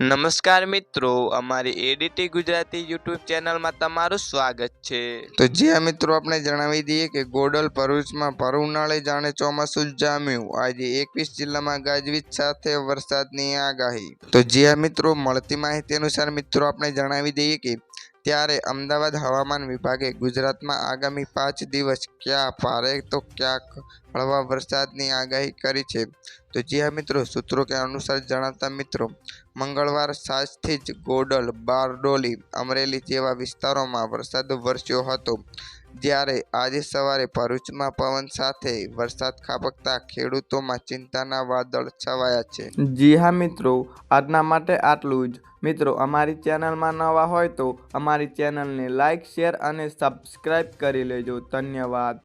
નમસ્કાર મિત્રો, અમારી એડીટી ગુજરાતી યુટ્યુબ ચેનલમાં તમારું સ્વાગત છે. તો જ્યાં મિત્રો આપણે જણાવી દઈએ કે ગોડલ ભરૂચમાં ભર ઉનાળે જાણે ચોમાસું જામ્યું. આજે એકવીસ જિલ્લામાં ગાજવીજ સાથે વરસાદની આગાહી. તો જ્યાં મિત્રો મળતી માહિતી અનુસાર મિત્રો આપણે જણાવી દઈએ કે ત્યારે અમદાવાદ હવામાન વિભાગે ગુજરાતમાં આગામી પાંચ દિવસ ક્યાં ભારે તો ક્યાંક હળવા વરસાદની આગાહી કરી છે. તો જ્યાં મિત્રો, સૂત્રો કે અનુસાર જણાવતા મિત્રો, મંગળવાર સાંજથી જ ગોડલ, બારડોલી, અમરેલી જેવા વિસ્તારોમાં વરસાદ વરસ્યો હતો. જ્યારે આજે સવારે ભરૂચમાં પવન સાથે વરસાદ ખાબકતા ખેડૂતોમાં ચિંતાના વાદળ છવાયા છે. જી હા મિત્રો, આજના માટે આટલું જ. મિત્રો, અમારી ચેનલમાં નવા હોય તો અમારી ચેનલને લાઈક, શેર અને સબસ્ક્રાઈબ કરી લેજો. ધન્યવાદ.